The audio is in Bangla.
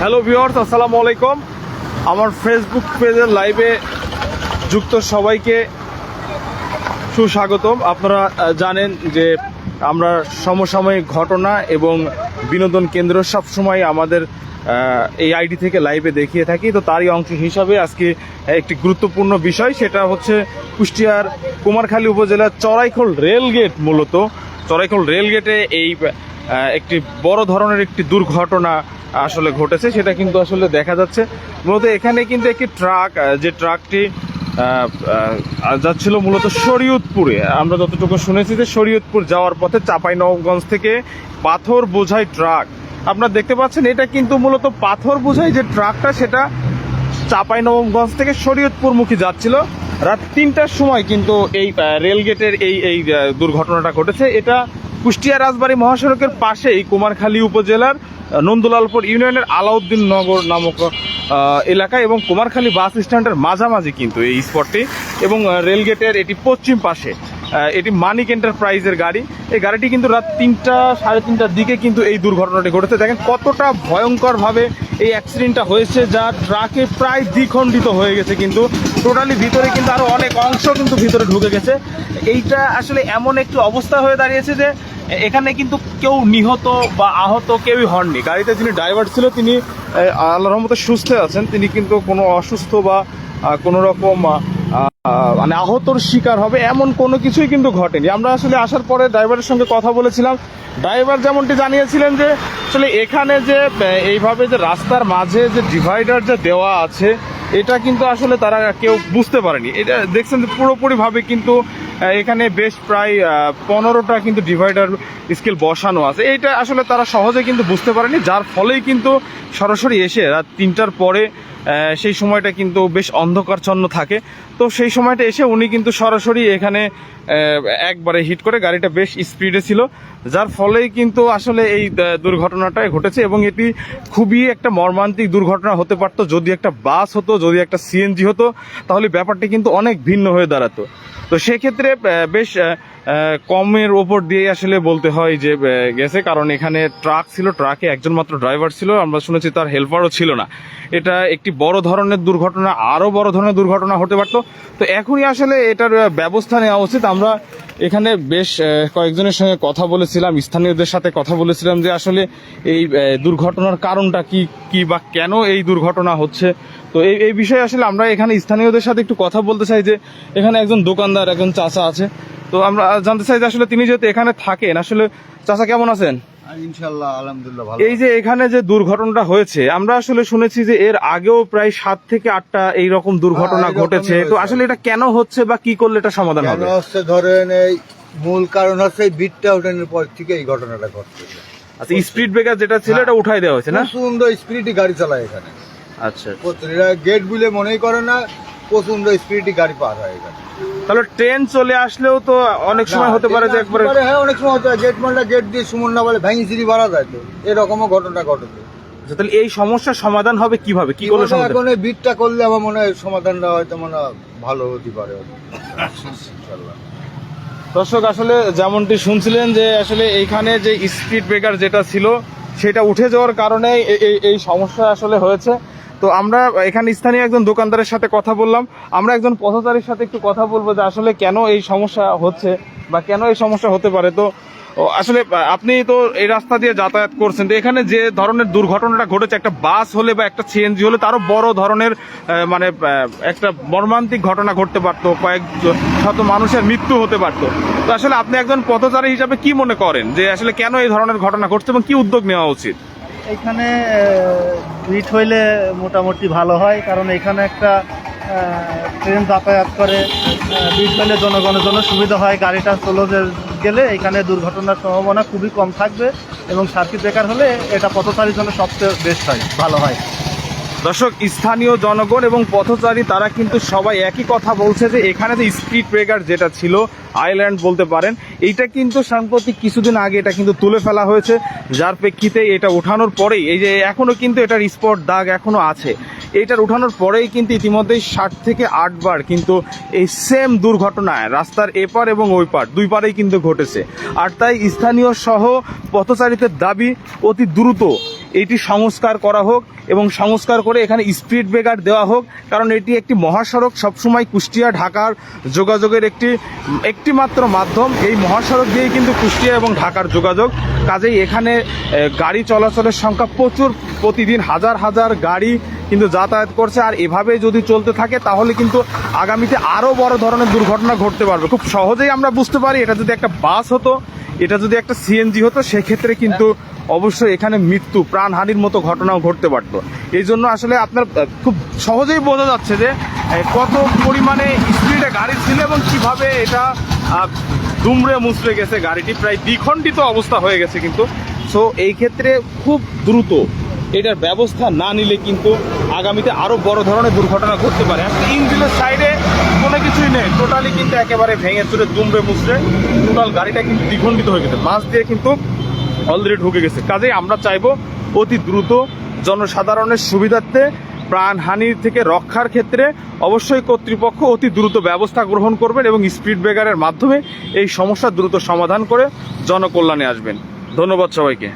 হ্যালো ভিওর্স আসসালামু আলাইকুম। আমার ফেসবুক পেজের লাইভে যুক্ত সবাইকে সুস্বাগতম। আপনারা জানেন যে আমরা সমসাময়িক ঘটনা এবং বিনোদন কেন্দ্র সবসময় আমাদের এই আইডি থেকে লাইভে দেখিয়ে থাকি। তো তারই অংশ হিসাবে আজকে একটি গুরুত্বপূর্ণ বিষয়, সেটা হচ্ছে কুষ্টিয়ার কুমারখালী উপজেলার চড়াইখোল রেলগেট মূলত। চড়াইখোল রেলগেটে এই একটি বড় ধরনের একটি দুর্ঘটনা আসলে ঘটেছে, সেটা কিন্তু আসলে দেখা যাচ্ছে। মূলত এখানে কিন্তু একটি ট্রাক যে ট্রাকটি যাচ্ছিল মূলত শরীয়তপুরে। আমরা যতটুকু শুনেছি যে শরীয়তপুর যাওয়ার পথে চাঁপাইনবাবগঞ্জ থেকে পাথর বোঝাই ট্রাক। আপনারা দেখতে পাচ্ছেন, এটা কিন্তু মূলত পাথর বোঝাই যে ট্রাকটা, সেটা চাঁপাইনবাবগঞ্জ থেকে শরীয়তপুরমুখী যাচ্ছিল। রাত তিনটার সময় কিন্তু এই রেলগেটের এই এই দুর্ঘটনাটা ঘটেছে। এটা কুষ্টিয়া রাজবাড়ী মহাসড়কের পাশেই কুমারখালী উপজেলার নন্দলালপুর ইউনিয়নের আলাউদ্দিন নগর নামক এলাকা এবং কুমারখালী বাস স্ট্যান্ডের মাঝামাঝি কিন্তু এই স্পটটি এবং রেলগেটের এটি পশ্চিম পাশে এটি মানিক এন্টারপ্রাইজের গাড়ি। এই গাড়িটি কিন্তু রাত তিনটা সাড়ে তিনটার দিকে কিন্তু এই দুর্ঘটনাটি ঘটেছে। দেখেন কতটা ভয়ঙ্করভাবে এই অ্যাক্সিডেন্টটা হয়েছে, যা ট্রাকে প্রায় দ্বিখণ্ডিত হয়ে গেছে কিন্তু টোটালি ভিতরে কিন্তু আরও অনেক অংশ কিন্তু ভিতরে ঢুকে গেছে। এইটা আসলে এমন একটি অবস্থা হয়ে দাঁড়িয়েছে যে এখানে কিন্তু কেউ নিহত বা আহত কেউই হননি। গাড়িতে যিনি ড্রাইভার ছিল তিনি আহ, আল্লাহর রহমতে সুস্থ আছেন। তিনি কিন্তু কোনো অসুস্থ বা কোনো রকম মানে আহতর শিকার হবে এমন কোনো কিছুই কিন্তু ঘটেনি। আমরা আসলে আসার পরে ড্রাইভারের সঙ্গে কথা বলেছিলাম। ড্রাইভার যেমনটি জানিয়েছিলেন যে আসলে এখানে যে এইভাবে যে রাস্তার মাঝে যে ডিভাইডার যে দেওয়া আছে এটা কিন্তু আসলে তারা কেউ বুঝতে পারেনি। এটা দেখছেন যে পুরোপুরিভাবে কিন্তু এখানে বেশ প্রায় পনেরোটা কিন্তু ডিভাইডার স্কেল বসানো আছে। এটা আসলে তারা সহজে কিন্তু বুঝতে পারেনি, যার ফলেই কিন্তু সরাসরি এসে রাত তিনটার পরে সেই সময়টা কিন্তু বেশ অন্ধকারচ্ছন্ন থাকে। তো সেই সময়টা এসে উনি কিন্তু সরাসরি এখানে একবারে হিট করে গাড়িটা বেশ স্পিডে ছিল যার ফলেই কিন্তু আসলে এই আহ, দুর্ঘটনাটা ঘটেছে এবং এটি খুবই একটা মর্মান্তিক দুর্ঘটনা হতে পারতো। যদি একটা বাস হতো যদি একটা সিএনজি হতো তাহলে ব্যাপারটি কিন্তু অনেক ভিন্ন হয়ে দাঁড়াতো। তো সেক্ষেত্রে বেশ কমের ওপর দিয়ে আসলে বলতে হয় যে গেছে। কারণ এখানে ট্রাক ছিল, ট্রাকে একজন মাত্র ড্রাইভার ছিল। আমরা শুনেছি তার হেল্পারও ছিল না। এটা একটি বড় ধরনের দুর্ঘটনা, আরও বড় ধরনের দুর্ঘটনা হতে পারতো। তো এখনই আসলে এটার ব্যবস্থা নেওয়া উচিত। আমরা এখানে বেশ কয়েকজনের সঙ্গে কথা বলেছিলাম, স্থানীয়দের সাথে কথা বলেছিলাম যে আসলে এই দুর্ঘটনার কারণটা কি কি বা কেন এই দুর্ঘটনা হচ্ছে। তো এই এই বিষয়ে আসলে আমরা এখানে স্থানীয়দের সাথে একটু কথা বলতে চাই যে, এখানে একজন দোকানদার, একজন চাচা আছে। তো আমরা জানতে চাই যে আসলে তিনি যেহেতু এখানে থাকেন আসলে চাচা কেমন আছেন? ইনশাল্লাহ আলহামদুলিল্লাহ ভালো। এই যে এখানে যে দুর্ঘটনাটা হয়েছে আমরা আসলে শুনেছি যে এর আগেও প্রায় সাত থেকে আটটা এই রকম দুর্ঘটনা হ্যাঁ, ঘটেছে। তো আসলে এটা কেন হচ্ছে বা কি করলে এটা সমাধান হবে? হচ্ছে ধরেন এই মূল কারণ হচ্ছে এই বিটটা উঠানোর পর থেকে এই ঘটনাটা ঘটছে। আচ্ছা স্পিড ব্রেকার যেটা ছিল হ্যাঁ। এটা উঠাই দেওয়া হয়েছে না? সুন্দর স্পিডই গাড়ি চালায় এখানে। আচ্ছা এরা গেট বুলে মনেই করে না প্রচণ্ড স্পিডই গাড়ি পার হয় এখানে। তাহলে ট্রেন চলে আসলেও তো অনেক সময় হতে পারে যে একবারে হ্যাঁ অনেক সময় হতে গেট মারলে গেট দিয়ে সুমন না বলে ভেঙে সিঁড়ি মারা যায় তো। এরকমও ঘটনা ঘটেছে। আচ্ছা, তাহলে এই সমস্যার সমাধান হবে কীভাবে? কি করলে এখন এই বিটটা করলে আমার মনে হয় সমাধানটা হয়তো মনে ভালো হতে পারে। দর্শক আসলে যেমনটি শুনছিলেন যে আসলে এইখানে যে স্পিড ব্রেকার যেটা ছিল সেটা উঠে যাওয়ার কারণে এই সমস্যা আসলে হয়েছে। তো আমরা এখানে স্থানীয় একজন দোকানদারের সাথে কথা বললাম। আমরা একজন পথচারীর সাথে একটু কথা বলব যে আসলে কেন এই সমস্যা হচ্ছে বা কেন এই সমস্যা হতে পারে। তো আসলে আপনি তো এই রাস্তা দিয়ে যাতায়াত করছেন। তো এখানে যে ধরনের দুর্ঘটনাটা ঘটেছে, একটা বাস হলে বা একটা সিএনজি হলে তারও বড় ধরনের মানে একটা মর্মান্তিক ঘটনা ঘটতে পারতো কয়েক শত মানুষের মৃত্যু হতে পারতো। তো আসলে আপনি একজন পথচারী হিসাবে কি মনে করেন যে আসলে কেন এই ধরনের ঘটনা ঘটছে এবং কি উদ্যোগ নেওয়া উচিত? এখানে বিট হইলে মোটামুটি ভালো হয়, কারণ এখানে একটা ট্রেন যাতায়াত করে মিট হইলে জনগণের জন্য সুবিধা হয় গাড়িটা চলে গেলে এখানে দুর্ঘটনার সম্ভাবনা খুবই কম থাকবে এবং সার্কিট ব্রেকার হলে এটা পথচারীর জন্য সবচেয়ে বেস্ট হয়, ভালো হয়। দর্শক, স্থানীয় জনগণ এবং পথচারী, তারা কিন্তু সবাই একই কথা বলছে যে এখানে যে স্পিড ব্রেকার যেটা ছিল আইল্যান্ড বলতে পারেন, এইটা কিন্তু সাম্প্রতিক কিছুদিন আগে এটা কিন্তু তুলে ফেলা হয়েছে। যার প্রেক্ষিতে এটা ওঠানোর পরেই, এই যে এখনও কিন্তু এটার স্পট দাগ এখনও আছে। এইটার উঠানোর পরেই কিন্তু ইতিমধ্যেই ষাট থেকে আটবার কিন্তু এই সেম দুর্ঘটনায় রাস্তার এপার এবং ওই পার, দুই পারেই কিন্তু ঘটেছে। আর তাই স্থানীয় সহ পথচারীদের দাবি অতি দ্রুত এটি সংস্কার করা হোক এবং সংস্কার করে এখানে স্পিড ব্রেকার দেওয়া হোক, কারণ এটি একটি মহাসড়ক। সবসময় কুষ্টিয়া, ঢাকার যোগাযোগের একটি একটি মাত্র মাধ্যম। এই মহাসড়ক দিয়েই কিন্তু কুষ্টিয়া এবং ঢাকার যোগাযোগ। কাজেই এখানে গাড়ি চলাচলের সংখ্যা প্রচুর। প্রতিদিন হাজার হাজার গাড়ি কিন্তু যাতায়াত করছে। আর এভাবে যদি চলতে থাকে, তাহলে কিন্তু আগামীতে আরও বড় ধরনের দুর্ঘটনা ঘটতে পারবে। খুব সহজেই আমরা বুঝতে পারি, এটা যদি একটা বাস হতো এটা যদি একটা সিএনজি হতো, সেক্ষেত্রে কিন্তু অবশ্যই এখানে মৃত্যু, প্রাণহানির মতো ঘটনাও ঘটতে পারত। এই জন্য আসলে আপনার খুব সহজেই বোঝা যাচ্ছে যে কত পরিমাণে স্পিডে গাড়ি ছিল এবং কীভাবে এটা দুমড়ে মুচড়ে গেছে গাড়িটি। প্রায় দ্বিখণ্ডিত অবস্থা হয়ে গেছে কিন্তু। সো এই ক্ষেত্রে খুব দ্রুত এটার ব্যবস্থা না নিলে কিন্তু আগামীতে আরও বড় ধরনের দুর্ঘটনা ঘটতে পারে। ইঞ্জিনের সাইডে টোটালি কিন্তু একেবারে ভেঙে চুরে দুমড়ে মুচড়ে টোটাল গাড়িটা কিন্তু দ্বিখণ্ডিত হয়ে গেছে। মাছ দিয়ে কিন্তু অলরেডি ঢুকে গেছে। কাজেই আমরা চাইব অতি দ্রুত জনসাধারণের সুবিধার্থে প্রাণহানির থেকে রক্ষার ক্ষেত্রে অবশ্যই কর্তৃপক্ষ অতি দ্রুত ব্যবস্থা গ্রহণ করবেন এবং স্পিড ব্রেকারের মাধ্যমে এই সমস্যা দ্রুত সমাধান করে জনকল্যাণে আসবেন। ধন্যবাদ সবাইকে।